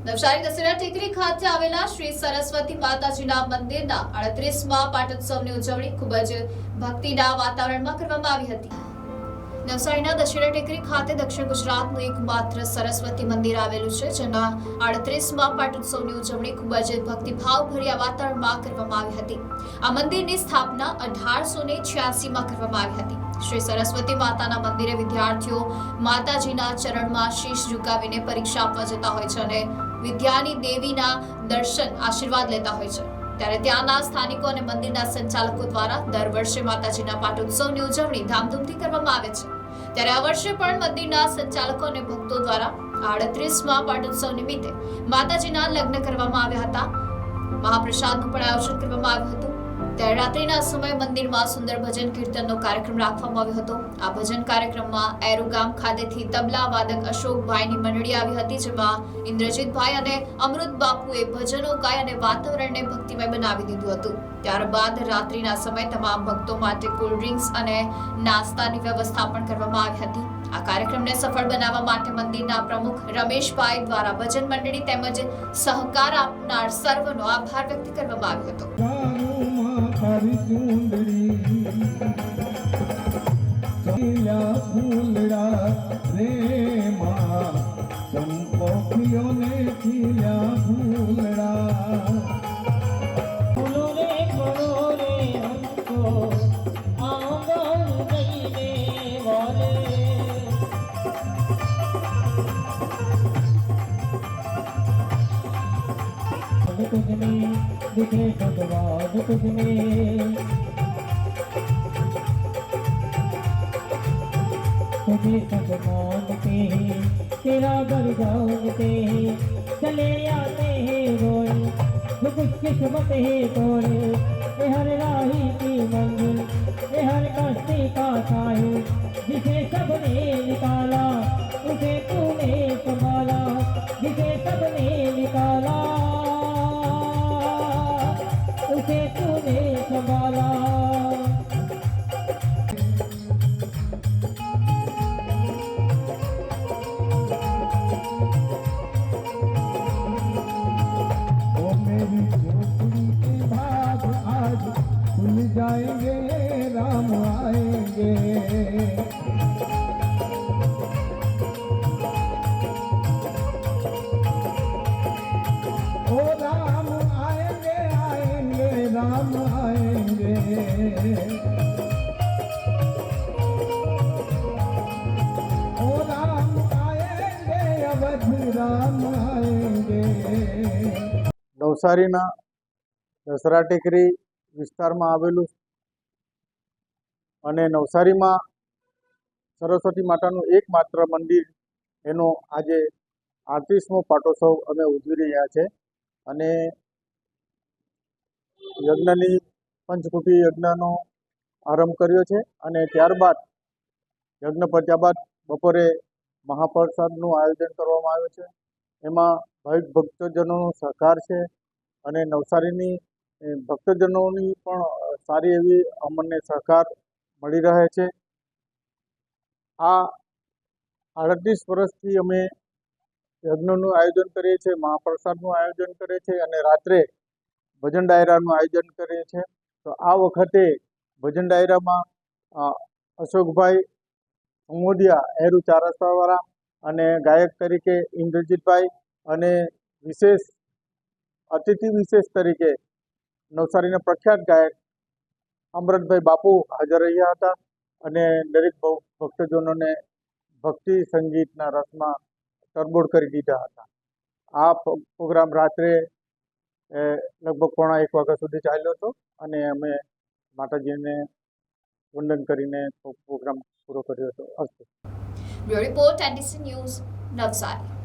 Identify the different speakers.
Speaker 1: નવસારી દશેરા ટેકરી ખાતે આવેલા શ્રી સરસ્વતી માતાજીના મંદિરના અડત્રીસમાં પાટોત્સવની ઉજવણી ખૂબ જ ભક્તિના વાતાવરણમાં કરવામાં આવી હતી. નવસારીના દશેરા ટેકરી ખાતે દક્ષિણ ગુજરાતનું એકમાત્ર સરસ્વતી મંદિર આવેલું છે, જેના આડત્રીસમાં પાટોત્સવની ઉજવણી ખૂબ જ ભક્તિભાવભર્યા વાતાવરણમાં કરવામાં આવી હતી. આ મંદિરની સ્થાપના અઢારસો ને છ્યાસીમાં કરવામાં આવી હતી. શ્રી સરસ્વતી માતાના મંદિરે વિદ્યાર્થીઓ માતાજીના ચરણમાં શીશ ઝુકાવીને પરીક્ષા આપવા જતા હોય છે અને વિદ્યાની દેવીના દર્શન આશીર્વાદ લેતા હોય છે. ત્યારે ત્યાંના સ્થાનિકો અને મંદિરના સંચાલકો દ્વારા દર વર્ષે માતાજીના પાટોત્સવની ઉજવણી ધામધૂમથી કરવામાં આવે છે. ત્યારે આ વર્ષે પણ મંદિરના સંચાલકો અને ભક્તો દ્વારા આડત્રીસમાં પાટોત્સવ નિમિત્તે માતાજીના લગ્ન કરવામાં આવ્યા હતા. મહાપ્રસાદનું પણ આયોજન કરવામાં આવ્યું હતું. ત્યારે રાત્રિના સમયે મંદિરમાં સુંદર ભજન કીર્તનનો કાર્યક્રમ રાખવામાં આવ્યો હતો. આ ભજન કાર્યક્રમમાં એરુ ગામ ખાતેથી તબલા વાદક અશોકભાઈની મંડળી આવી હતી, જેમાં ઇન્દ્રજીતભાઈ અને અમૃત બાપુએ ભજનો ગાય અને વાતાવરણને ભક્તિમય બનાવી દીધું હતું. ત્યારબાદ રાત્રિના સમયે તમામ ભક્તો માટે કોલ્ડ ડ્રિંક્સ અને નાસ્તાની વ્યવસ્થા પણ કરવામાં આવી હતી. આ કાર્યક્રમને સફળ બનાવવા માટે મંદિરના પ્રમુખ રમેશભાઈ દ્વારા ભજન મંડળી તેમજ સહકાર આપનાર સર્વનો આભાર વ્યક્ત કરવામાં આવ્યો હતો.
Speaker 2: તારી ખીલ્યા ફૂલડા રે માં ચંપોખીઓને ખીલ્યા ફૂલડા
Speaker 3: Thank રે दिखे भगवान तुझमें तुझे सब मानते हैं तेरा घर जानते हैं चले आते हैं गोरे जो कुछ किस्मत है तोरे ये हर राही की मंजिल ये हर कष्टी का साहिल जिसे सबने निकाला उसे तूने
Speaker 2: समा નવસારીના દસરા ટેકરી વિસ્તારમાં આવેલું અને નવસારીમાં સરસ્વતી માતાનું એકમાત્ર મંદિર એનો આજે આડત્રીસમો પાટોત્સવ અમે ઉજવી રહ્યા છે. અને યજ્ઞની પંચકુટી યજ્ઞનો આરંભ કર્યો છે અને ત્યારબાદ, યજ્ઞ પત્યા બાદ બપોરે મહાપ્રસાદનું આયોજન કરવામાં આવ્યું છે. એમાં ભાવિક ભક્તજનોનો સહકાર છે. અને નવસારીની ભક્તજનોની પણ સારી એવી અમને સહકાર મળી રહે છે. આ આડત્રીસ વર્ષથી અમે યજ્ઞનું આયોજન કરીએ છીએ, મહાપ્રસાદનું આયોજન કરીએ છીએ અને રાત્રે ભજન ડાયરાનું આયોજન કરીએ છીએ. તો આ વખતે ભજન ડાયરામાં અશોકભાઈ મોદિયા એરુ ચારસ્તાવાળા અને ગાયક તરીકે ઇન્દ્રજીતભાઈ અને વિશેષ અતિથિ વિશેષ તરીકે નવસારીના પ્રખ્યાત ગાયક અમરતભાઈ બાપુ હાજર રહ્યા હતા અને દરેક ભક્તજનોને ભક્તિ સંગીતના રસમાં તરબોળ કરી દીધા હતા. આ પ્રોગ્રામ રાત્રે લગભગ પોણા એક વાગ્યા સુધી ચાલ્યો હતો અને અમે માતાજીને વંદન કરીને પ્રોગ્રામ પૂરો કર્યો હતો. Astu
Speaker 1: bureau report, NDC news, Navsari.